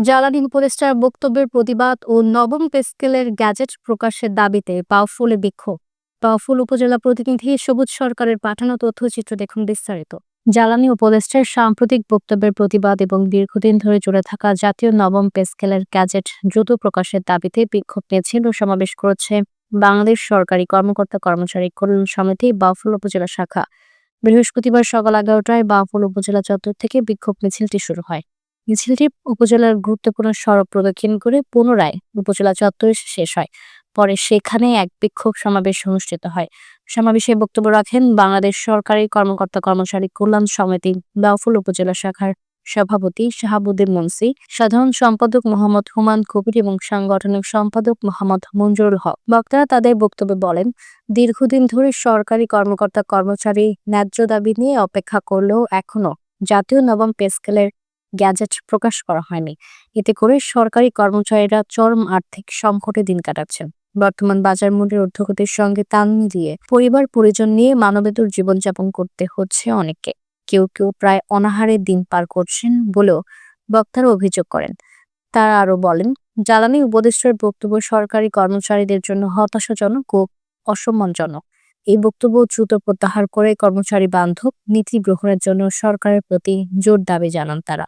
জ্বালানি উপদেষ্টার বক্তব্যের প্রতিবাদ ও নবম পেস্কেলের গ্যাজেট প্রকাশের দাবিতে পাওয়াফুলে বিক্ষোভ। পাওয়াফুল উপজেলা প্রতিনিধি সবুজ সরকারের পাঠানো তথ্যচিত্র দেখুন বিস্তারিত। জ্বালানি উপদেষ্টার সাম্প্রতিক বক্তব্যের প্রতিবাদ এবং দীর্ঘদিন ধরে চলে থাকা জাতীয় নবম পে স্কেলের গ্যাজেট দ্রুত প্রকাশের দাবিতে বিক্ষোভ মিছিল ও সমাবেশ করেছে বাংলাদেশ সরকারি কর্মকর্তা কর্মচারী কল্যাণ সমিতি বাউফল উপজেলা শাখা। বৃহস্পতিবার সকাল এগারোটায় বাউফল উপজেলা চত্বর থেকে বিক্ষোভ মিছিলটি শুরু হয়। মিছিলটি উপজেলার গুরুত্বপূর্ণ সড়ক প্রদক্ষিণ করে পুনরায় উপজেলা চত্বরে শেষ হয়। পরে সেখানে এক বিক্ষোভ সমাবেশ অনুষ্ঠিত হয়। সমাবেশে বক্তব্য রাখেন বাংলাদেশ সরকারি কর্মকর্তা কর্মচারী কল্যাণ সমিতি, বাউফল উপজেলা শাখার সভাপতি শাহাবুদ্দিন মুন্সি, সাধারণ সম্পাদক মোহাম্মদ হুমান কবির এবং সাংগঠনিক সম্পাদক মোহাম্মদ মঞ্জুরুল হক। বক্তারা তাদের বক্তব্যে বলেন, দীর্ঘদিন ধরে সরকারি কর্মকর্তা কর্মচারী ন্যায্য দাবি নিয়ে অপেক্ষা করলেও এখনও জাতীয় নবম পে স্কেলের গ্যাজেট প্রকাশ করা হয়নি। এতে করে সরকারি কর্মচারীরা চরম আর্থিক সংকটে দিন কাটাচ্ছেন। বর্তমান বাজার মূল্যের ঊর্ধ্বগতির সঙ্গে তাল মিলিয়ে পরিবার পরিজন নিয়ে মানবেতর জীবনযাপন করতে হচ্ছে অনেককে। কেউ কেউ প্রায় অনাহারে দিন পার করছেন বলেও বক্তারা অভিযোগ করেন। তারা আরও বলেন, জ্বালানি উপদেষ্টার বক্তব্য সরকারি কর্মচারীদের জন্য হতাশাজনক ও অসম্মানজনক। এই বক্তব্য দ্রুত প্রত্যাহার করে কর্মচারী বান্ধব নীতি গ্রহণের জন্য সরকারের প্রতি জোর দাবি জানান তারা।